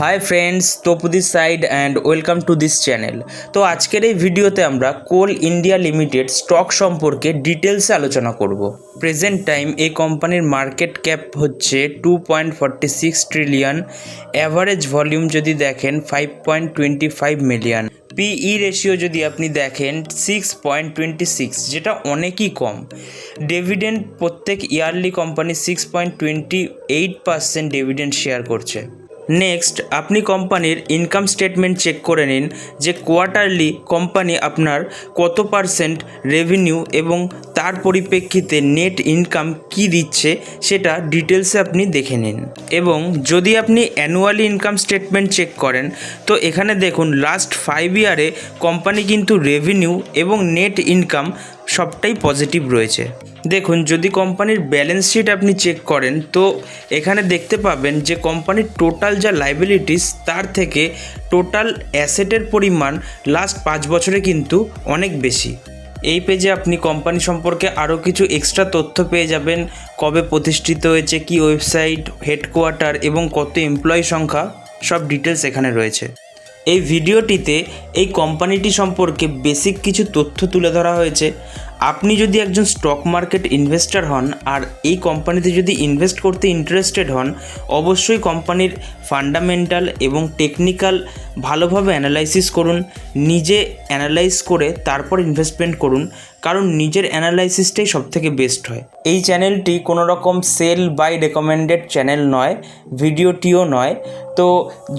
Hi friends Tapudi side and welcome to this channel তো আজকের এই ভিডিওতে আমরা কোল ইন্ডিয়া লিমিটেড স্টক সম্পর্কে ডিটেলসে আলোচনা করব। প্রেজেন্ট টাইম এই কোম্পানির মার্কেট ক্যাপ হচ্ছে two point forty six trillion average volume যদি দেখেন five point twenty five million P E ratio যদি আপনি দেখেন সিক্স পয়েন্ট টোয়েন্টি সিক্স যেটা অনেকই কম। ডিভিডেন্ড প্রত্যেক yearly company six point twenty eight percent dividend share করছে। নেক্সট আপনি কোম্পানির ইনকাম স্টেটমেন্ট চেক করে নিন যে কোয়ার্টারলি কোম্পানি আপনার কত পার্সেন্ট রেভিনিউ এবং তার পরিপ্রেক্ষিতে নেট ইনকাম কি দিচ্ছে সেটা ডিটেলসে আপনি দেখে নিন। এবং যদি আপনি অ্যানুয়ালি ইনকাম স্টেটমেন্ট চেক করেন, তো এখানে দেখুন লাস্ট ফাইভ ইয়ারে কোম্পানি কিন্তু রেভিনিউ এবং নেট ইনকাম সবটাই পজিটিভ রয়েছে। দেখুন, যদি কোম্পানির ব্যালেন্স শিট আপনি চেক করেন, তো এখানে দেখতে পাবেন যে কোম্পানির টোটাল যা লাইবিলিটিস তার থেকে টোটাল অ্যাসেটের পরিমাণ লাস্ট পাঁচ বছরে কিন্তু অনেক বেশি। এই পেজে আপনি কোম্পানি সম্পর্কে আরও কিছু এক্সট্রা তথ্য পেয়ে যাবেন। কবে প্রতিষ্ঠিত হয়েছে, কি ওয়েবসাইট হেডকোয়ার্টার এবং কত এমপ্লয়ি সংখ্যা, সব ডিটেলস এখানে রয়েছে। এই ভিডিওটিতে এই কোম্পানিটি সম্পর্কে বেসিক কিছু তথ্য তুলে ধরা হয়েছে। আপনি যদি একজন স্টক মার্কেট ইনভেস্টর হন আর এই কোম্পানিতে যদি ইনভেস্ট করতে ইন্টারেস্টেড হন, অবশ্যই কোম্পানির ফান্ডামেন্টাল এবং টেকনিক্যাল ভালোভাবে অ্যানালাইসিস করুন, নিজে অ্যানালাইজ করে তারপর ইনভেস্টমেন্ট করুন, কারণ নিজের অ্যানালাইসিসটাই সবথেকে বেস্ট হয়। এই চ্যানেলটি কোনো রকম সেল বাই রেকমেন্ডেড চ্যানেল নয় ভিডিওটিও নয়। তো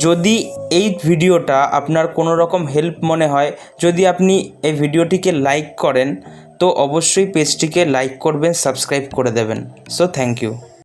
যদি এই ভিডিওটা আপনার কোনো রকম হেল্প মনে হয়, যদি আপনি এই ভিডিওটিকে লাইক করেন তো অবশ্যই পেজটিকে লাইক করবেন সাবস্ক্রাইব করে দেবেন। So thank you